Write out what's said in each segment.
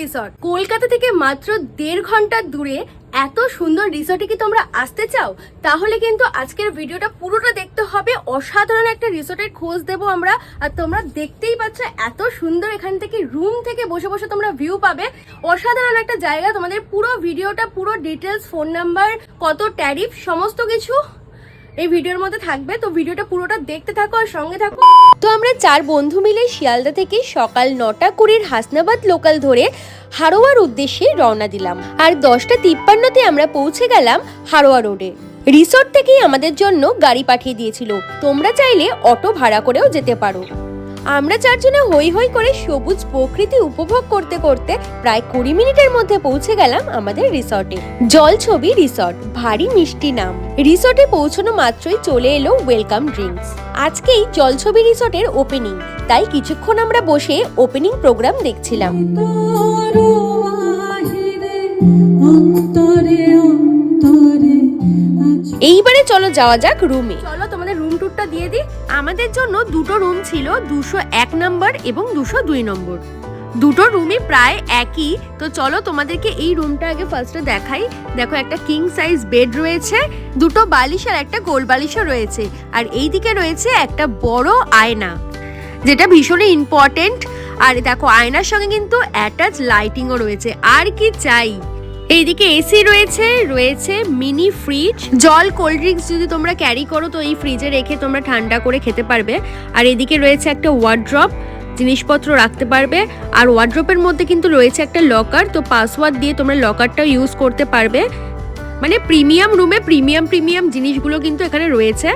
Resort Kolkata থেকে মাত্র দেড় ঘণ্টার দূরে এত সুন্দর রিসর্টে কি তোমরা আসতে চাও? তাহলে কিন্তু আজকের ভিডিওটা পুরোটা দেখতে হবে। অসাধারণ একটা রিসর্টের খোঁজ দেবো আমরা। আর তোমরা দেখতেই পাচ্ছ এত সুন্দর এখান থেকে রুম থেকে বসে বসে তোমরা ভিউ পাবে। অসাধারণ একটা জায়গা। তোমাদের পুরো ভিডিওটা, পুরো ডিটেলস ফোন নাম্বার কত ট্যারিফ সমস্ত কিছু এই ভিডিওর মধ্যে থাকবে। তো ভিডিওটা পুরোটা দেখতে থাকো আর সঙ্গে থাকো। তো আমরা চার বন্ধু মিলে শিয়ালদা থেকে সকাল নটা কুড়ির হাসনাবাদ লোকাল ধরে হারোয়ার উদ্দেশ্যে রওনা দিলাম। আর দশটা তিপ্পান্নতে আমরা পৌঁছে গেলাম হারোয়া রোডে। রিসোর্ট থেকেই আমাদের জন্য গাড়ি পাঠিয়ে দিয়েছিল। তোমরা চাইলে অটো ভাড়া করেও যেতে পারো। আমরা চারজনে হই হই করে সবুজ প্রকৃতি উপভোগ করতে করতে প্রায় কুড়ি মিনিটের মধ্যে পৌঁছে গেলাম আমাদের রিসর্টে। জল ছবি রিসর্ট ভারী মিষ্টি নাম। রিসর্টে পৌঁছানো মাত্রই চলে এলো ওয়েলকাম ড্রিঙ্কস আজকেই জলছবি রিসর্টের ওপেনিং তাই কিছুক্ষণ আমরা বসে ওপেনিং প্রোগ্রাম দেখছিলাম। এইবারে চলো যাওয়া যাক রুমে চলো রুম ট্যুরটা দিয়ে দিই। আমাদের জন্য দুটো রুম ছিল, দুশো এক নম্বর এবং দুশো দুই নম্বর দুটো রুমই প্রায় একই। তো চলো তোমাদেরকে এই রুমটা আগে ফার্স্টে দেখাই। দেখো একটা কিং সাইজ বেড রয়েছে, দুটো বালিশ আর একটা গোল বালিশও রয়েছে। আর এই দিকে রয়েছে একটা বড় আয়না, যেটা ভীষণই ইম্পর্টেন্ট আর দেখো আয়নার সঙ্গে কিন্তু অ্যাটাচ লাইটিংও রয়েছে। আর কি চাই? এইদিকে এসি রয়েছে রয়েছে মিনি ফ্রিজ জল কোল্ড ড্রিঙ্কস যদি তোমরা ক্যারি করো, তো এই ফ্রিজে রেখে তোমরা ঠান্ডা করে খেতে পারবে। আর এদিকে রয়েছে একটা ওয়ার্ড্রপ জিনিসপত্র রাখতে পারবে। আর ওয়ার্ড্রপের মধ্যে কিন্তু রয়েছে একটা লকার তো পাসওয়ার্ড দিয়ে তোমরা লকারটা ইউজ করতে পারবে। মানে প্রিমিয়াম রুমে প্রিমিয়াম প্রিমিয়াম জিনিসগুলো কিন্তু এখানে রয়েছে।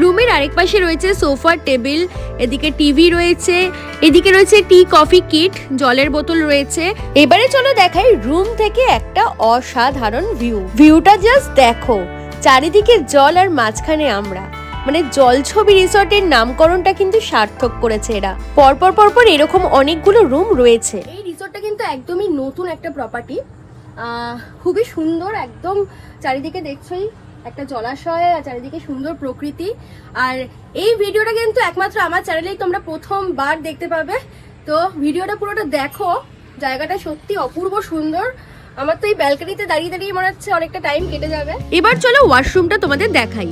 রুমের আরেক পাশে রয়েছে সোফা, টেবিল, এদিকে টিভি রয়েছে, এদিকে রয়েছে টি, কফি কিট, জলের বোতল রয়েছে। এবারে চলো দেখাই রুম থেকে একটা অসাধারণ ভিউ। ভিউটা জাস্ট দেখো, চারিদিকে জল আর মাঝখানে আমরা। মানে জলছবি রিসর্টের নামকরণটা কিন্তু সার্থক করেছে এরা। পরপর পরপর এরকম অনেকগুলো রুম রয়েছে। এই রিসর্টটা কিন্তু একদমই নতুন একটা প্রপার্টি খুবই সুন্দর, একদম চারিদিকে দেখছোই একটা জলাশয় আর চারিদিকে সুন্দর প্রকৃতি। আর এই ভিডিওটা কিন্তু একমাত্র আমার চ্যানেলেই তোমরা প্রথমবার দেখতে পাবে। তো ভিডিওটা পুরোটা দেখো। জায়গাটা সত্যি অপূর্ব সুন্দর। আমার তো এই ব্যালকনিতে দাঁড়িয়ে দাঁড়িয়ে মনে হচ্ছে অনেকটা টাইম কেটে যাবে। এবার চলো ওয়াশরুমটা তোমাদের দেখাই।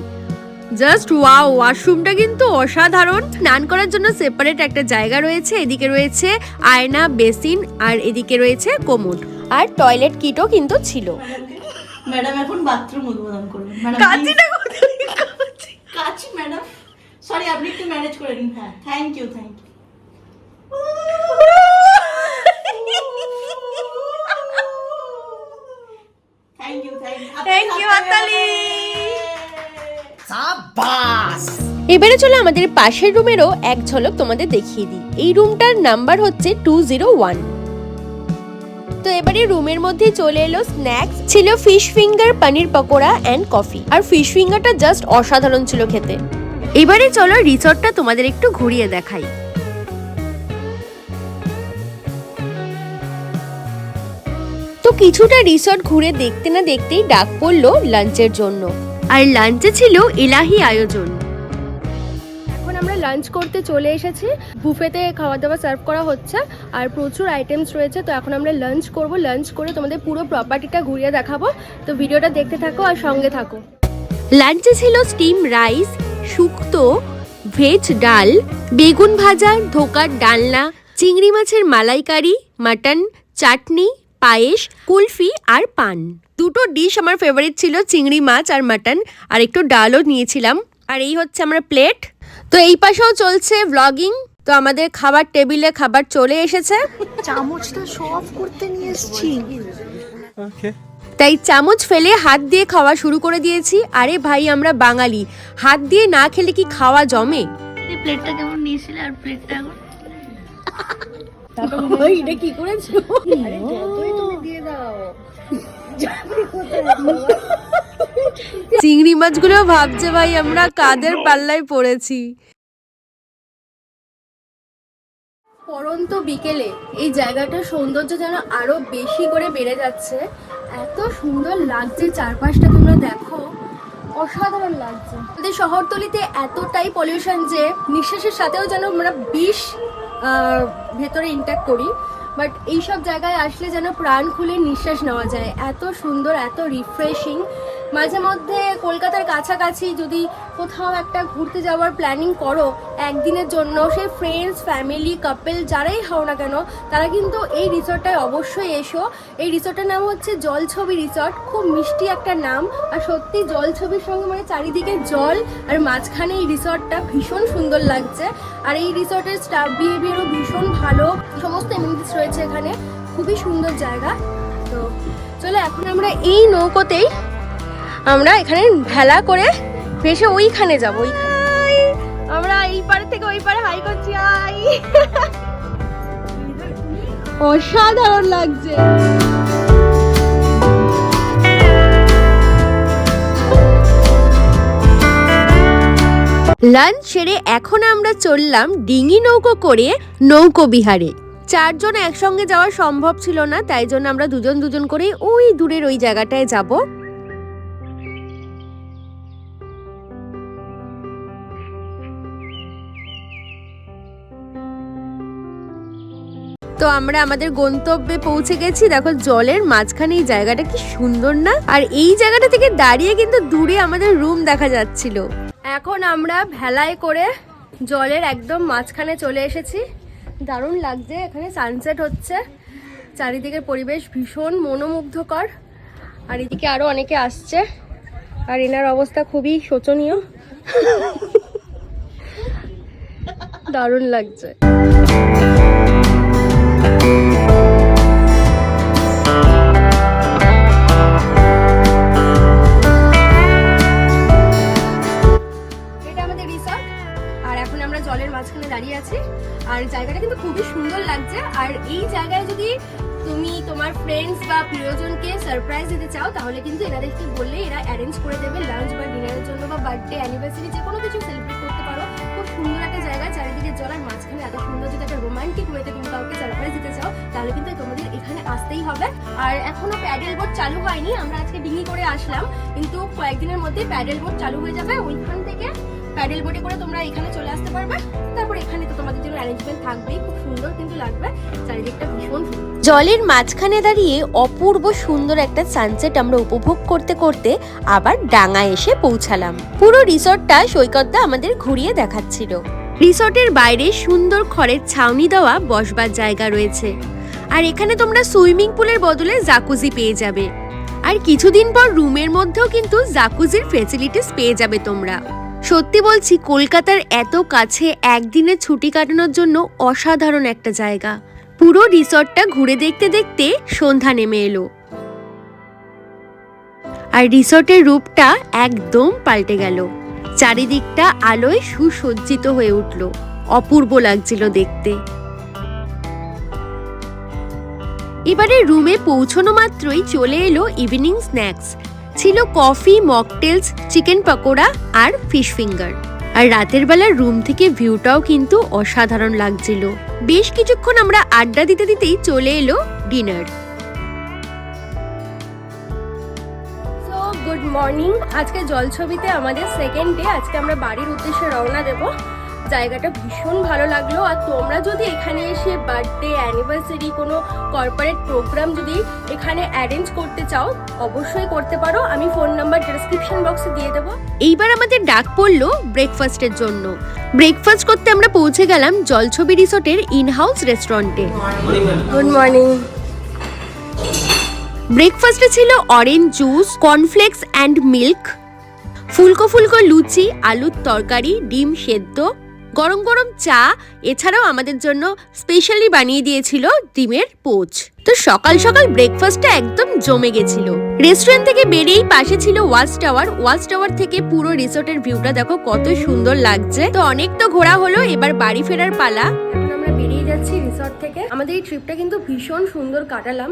জাস্ট ওয়াও ওয়াশরুমটা কিন্তু অসাধারণ। স্নান করার জন্য সেপারেট একটা জায়গা রয়েছে। এদিকে রয়েছে আয়না বেসিন আর এদিকে রয়েছে কোমোড আর টয়লেট কিটও কিন্তু ছিল। ম্যাডাম এখন বাথরুম উদ্বোধন করবেন। ম্যাডাম কাছি ম্যাডাম। সরি আপনি একটু ম্যানেজ করে নিন। হ্যাঁ thank you thank you thank you thank you Thank you, এবারে চলো আমাদের পাশের রুমেরও এক ঝলক তোমাদের দেখিয়ে দিই। এই রুমটার নাম্বার হচ্ছে টু জিরো ওয়ান তো এবারে রুমের মধ্যে চলে এলো স্ন্যাক্স ছিল fish finger paneer pakora and coffee R fish ফিঙ্গারটা জাস্ট অসাধারণ ছিল খেতে। এবারে চলো রিসর্টটা তোমাদের একটু ঘুরিয়ে দেখাই। তো কিছুটা রিসর্ট ঘুরে দেখতে না দেখতেই ডাক পড়ল লাঞ্চের জন্য। আর লাঞ্চে ছিল ইলাহি আয়োজন। লাঞ্চ করতে চলে এসেছি। বুফেতে খাওয়া দাওয়া সার্ভ করা হচ্ছে আর প্রচুর আইটেমস রয়েছে। তো এখন আমরা লাঞ্চ করব। লাঞ্চ করে তোমাদের পুরো প্রপার্টিটা ঘুরিয়ে দেখাবো। তো ভিডিওটা দেখতে থাকো আর সঙ্গে থাকো। লাঞ্চে ছিল স্টিম রাইস শুক্তো ভেজ ডাল, বেগুন ভাজা, ধোকার ডালনা, চিংড়ি মাছের মালাইকারি, মাটন, চাটনি, পায়েস, কুলফি আর পান। দুটো ডিশ আমার ফেভারিট ছিল, চিংড়ি মাছ আর মাটন। আর একটু ডালও নিয়েছিলাম। আর এই হচ্ছে আমার প্লেট তো এই পাশেও চলছে ভ্লগিং তো আমাদের খাবার টেবিলে খাবার চলে এসেছে। চামচটা শো অফ করতে নিয়ে এসেছি। তাই চামচ ফেলে হাত দিয়ে খাওয়া শুরু করে দিয়েছি। আরে ভাই আমরা বাঙালি। হাত দিয়ে না খেলে কি খাওয়া জমে? প্লেটটা কেমন নিয়েছিলে আর প্লেটটা এটা কি করেছ? আরে যতই তুমি দিয়ে দাও। চিংড়ি মাছগুলো ভাবছে ভাই, আমরা কাদের পাল্লায় পড়েছি। পরন্ত বিকেলে এই জায়গাটার সৌন্দর্য যেন আরও বেশি করে বেড়ে যাচ্ছে। এত সুন্দর লাগছে চারপাশটা তোমরা দেখো। অসাধারণ লাগছে। আমাদের শহরতলিতে এতটাই পলিউশন যে নিঃশ্বাসের সাথেও যেন আমরা বিষ ভেতরে ইনট্যাক্ট করি। বাট এইসব জায়গায় আসলে যেন প্রাণ খুলে নিঃশ্বাস নেওয়া যায়। এত সুন্দর, এত রিফ্রেশিং মাঝে মধ্যে কলকাতার কাছাকাছি যদি কোথাও একটা ঘুরতে যাওয়ার প্ল্যানিং করো, একদিনের জন্য সে ফ্রেন্ডস ফ্যামিলি কাপল যারাই হও না কেন, তারা কিন্তু এই রিসর্টটায় অবশ্যই এসো। এই রিসর্টের নাম হচ্ছে জলছবি রিসর্ট খুব মিষ্টি একটা নাম। আর সত্যি জলছবির সঙ্গে মানে চারিদিকে জল, আর মাঝখানে এই রিসর্টটা ভীষণ সুন্দর লাগছে। আর এই রিসর্টের স্টাফ বিহেভিয়ারও ভীষণ ভালো। সমস্ত এমিনিটিস রয়েছে এখানে। খুবই সুন্দর জায়গা। তো চলো, এখন আমরা এই নৌকোতেই আমরা এখানে ভেলা করে ভেসে ওইখানে যাব। ওইখানে আমরা এই পারে থেকে ওই পারে হাই করছি অসাধারণ লাগছে। লাঞ্চ সেরে এখন আমরা চললাম ডিঙি নৌকো করে নৌকো বিহারে। চারজন একসঙ্গে যাওয়া সম্ভব ছিল না, তাই জন্য আমরা দুজন দুজন করে ওই দূরের ওই জায়গাটায় যাব। আমরা আমাদের গন্তব্যে পৌঁছে গেছি। দেখো, জলের মাঝখানে এই জায়গাটা কি সুন্দর না? আর এই জায়গাটা থেকে দাঁড়িয়ে কিন্তু দূরে আমাদের রুম দেখা যাচ্ছিল। এখন আমরা ভেলায় করে জলের একদম মাঝখানে চলে এসেছি। দারুণ লাগছে, এখানে সানসেট হচ্ছে। চারিদিকের পরিবেশ ভীষণ মনোমুগ্ধকর। আর এদিকে আরও অনেকে আসছে। আর এনার অবস্থা খুবই শোচনীয়। দারুণ লাগছে। জলের মাঝখানে দাঁড়িয়ে আছি। আর জায়গাটা কিন্তু খুবই সুন্দর লাগছে। আর এই জায়গায় যদি তুমি তোমার ফ্রেন্ডস বা প্রিয়জনকে সারপ্রাইজ দিতে চাও, তাহলে কিন্তু এনাদেরকে বললে এরা অ্যারেঞ্জ করে দেবে। লাঞ্চ বা ডিনারের জন্য বা বার্থডে অ্যানিভার্সারি যে কোনো কিছু সেলিব্রেট সুন্দর একটা জায়গা, চারিদিকে জল আর মাঝখানে এত সুন্দর যদি একটা রোমান্টিক ওয়েতে তুমি কাউকে সারপ্রাইজ দিতে চাও, তাহলে কিন্তু তোমাদের এখানে আসতেই হবে। আর এখনও প্যাডেল বোট চালু হয়নি, আমরা আজকে ডিঙি করে আসলাম, কিন্তু কয়েকদিনের মধ্যে প্যাডেল বোট চালু হয়ে যাবে ওইখান থেকে। প্যাডেল বোটে করে তোমরা এখানে চলে আসতে পারবে। তারপর এখানে তো তোমাদের জন্য অ্যারেঞ্জমেন্ট থাকবেই, খুব সুন্দর কিন্তু লাগবে। চারিদিকটা ভীষণ জলের মাঝখানে দাঁড়িয়ে অপূর্ব সুন্দর একটা সানসেট আমরা উপভোগ করতে করতে আবার ডাঙা এসে পৌঁছালাম। পুরো রিসর্টটা সৈকতদা আমাদের ঘুরিয়ে দেখাচ্ছিল। রিসর্টের বাইরে সুন্দর খড়ের ছাউনি দেওয়া বসবার জায়গা রয়েছে। আর এখানে তোমরা সুইমিং পুলের বদলে জাকুজি পেয়ে যাবে। আর কিছুদিন পর রুমের মধ্যেও কিন্তু জাকুজির ফেসিলিটিস পেয়ে যাবে তোমরা। সত্যি বলছি, কলকাতার এত কাছে একদিনে ছুটি কাটানোর জন্য অসাধারণ একটা জায়গা। পুরো রিসর্টটা ঘুরে দেখতে দেখতে সন্ধ্যা নেমে এলো। আর রিসর্টের রূপটা একদম পাল্টে গেল। চারিদিকটা আলোয় সুসজ্জিত হয়ে উঠল। অপূর্ব লাগছিল দেখতে। এবারে রুমে পৌঁছানো মাত্রই চলে এলো ইভিনিং স্ন্যাক্স ছিল কফি, মকটেলস, চিকেন পকোড়া আর ফিশ ফিঙ্গার। আর রাতের বেলা রুম থেকে ভিউটাও কিন্তু অসাধারণ লাগছিল। বেশ কিছুক্ষণ আমরা আড্ডা দিতে দিতেই চলে এলো ডিনার। গুড মর্নিং আজকে জলছবিতে আমাদের সেকেন্ড ডে আজকে আমরা বাড়ির উদ্দেশ্যে রওনা দেব। জায়গাটা ভীষণ ভালো লাগল। আর তোমরা যদি এখানে এসে বার্থডে অ্যানিভার্সারি কোনো কর্পোরেট প্রোগ্রাম যদি এখানে অ্যারেঞ্জ করতে চাও অবশ্যই করতে পারো। আমি ফোন নাম্বার ডেসক্রিপশন বক্সে দিয়ে দেবো। এইবার আমাদের ডাক পড়ল ব্রেকফাস্টের জন্য। ব্রেকফাস্ট করতে আমরা পৌঁছে গেলাম জলছবি রিসোর্টের ইন হাউস রেস্টুরেন্টে গুড মর্নিং ব্রেকফাস্টে ছিল orange juice cornflakes and milk ফুলকো ফুলকো লুচি আলুর তরকারি ডিম সেদ্ধ গরম গরম চা এছাড়াও আমাদের জন্য স্পেশালি বানিয়ে দিয়েছিল ডিমের পোচ। তো সকাল সকাল ব্রেকফাস্টটা একদম জমে গেছিল। রেস্টুরেন্ট থেকে বেরিয়েই পাশে ছিল ওয়াচ টাওয়ার ওয়াচ টাওয়ার থেকে পুরো রিসোর্টের ভিউটা দেখো কত সুন্দর লাগছে। তো অনেক তো ঘোরা হলো, এবার বাড়ি ফেরার পালা। বেরিয়ে যাচ্ছি রিসর্ট থেকে। আমাদের এই ট্রিপটা কিন্তু ভীষণ সুন্দর কাটালাম।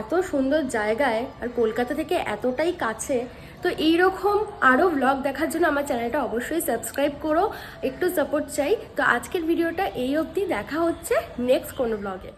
এত সুন্দর জায়গায় আর কলকাতা থেকে এতটাই কাছে তো এইরকম আরও ব্লগ দেখার জন্য আমার চ্যানেলটা অবশ্যই সাবস্ক্রাইব করো, একটু সাপোর্ট চাই। তো আজকের ভিডিওটা এই অবধি, দেখা হচ্ছে নেক্সট কোনো ব্লগে